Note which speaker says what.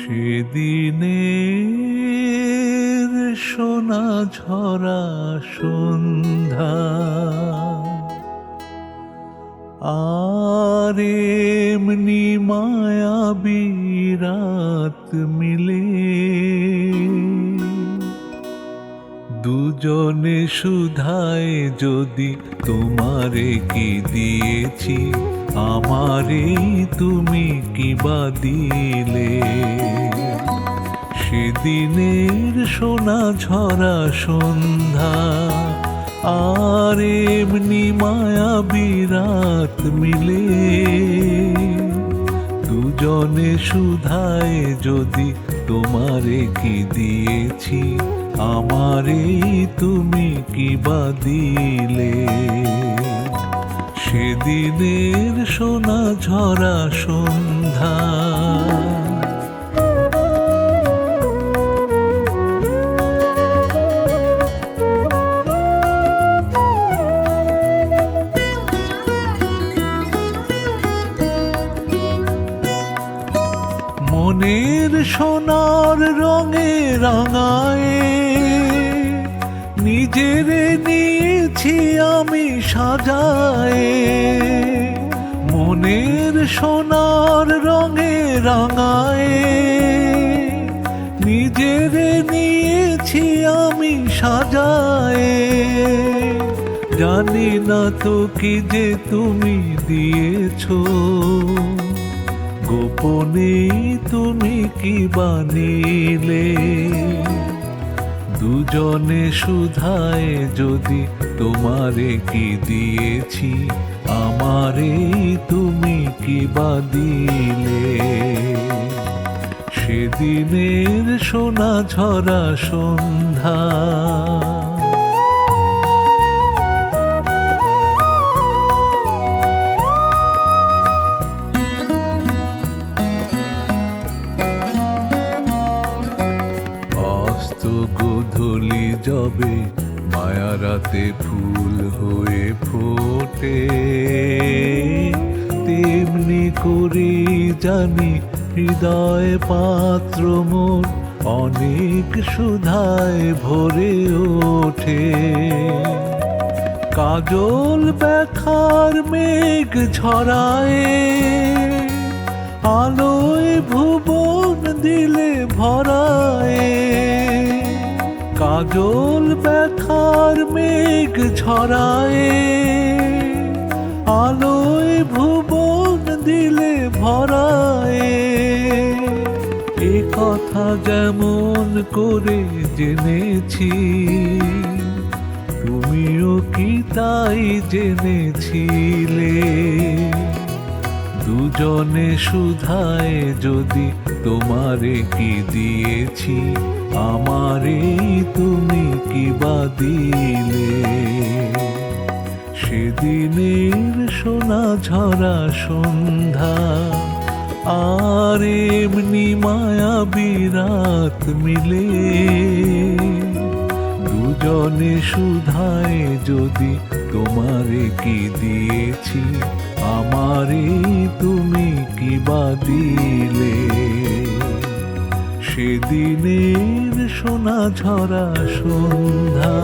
Speaker 1: সেদিনের সোনা ঝরা সন্ধ্যা। আর এমনি মায়াবী রাত মিলে। দুজনে সুধায় যদি তোমারে কি দিয়েছি আমারে তুমি কি বা দিলে? সেদিনের সোনা ঝরা সন্ধ্যা, আর এমনি মায়া বিরাত মিলে। দুজনে সুধায় যদি তোমারে কি দিয়েছি, আমারে তুমি কি বা দিলে? সেদিনের সোনা ঝরা সন্ধ্যা। মনের সোনার রঙে রাঙায় নিজের নিয়েছি আমি সাজায়। মনের সোনার রঙে রাঙায়। নিজের নিয়েছি আমি সাজায়। জানি না তো কি যে তুমি দিয়েছ। গোপনে তুমি কি বানিলে? দুজনে সুধায় যদি তোমারে কি দিয়েছি, আমারে তুমি কি বা দিলে? সেদিনের সোনা ঝরা সন্ধ্যা গোধূলি যবে মায়া রাতে ফুল হয়ে ফোটে। তেমনি করে জানি হৃদয় পাত্র মোর অনেক সুধায় ভরে ওঠে। কাজল ব্যথার মেঘ ছড়ায় আলোয় ভুবন দিলে ভরায়। কাজল ব্যথার মেঘ ছড়ায় আলোয় ভুবন দিলে ভরায়। এ কথা যেমন করে জেনেছি, তুমিও কি তাই জেনেছিলে? দুজনে সুধায় যদি তোমারে কি দিয়েছি, আমারে বা দিলে সেদিনের সোনা ঝরা সন্ধ্যা, আর এমনি মায়া বিরাত মিলে। দুজনে সুধায় যদি তোমারে কি দিয়েছি, আমারে তুমি কি বা দিলে সেদিনের সোনা ঝরা সন্ধ্যা।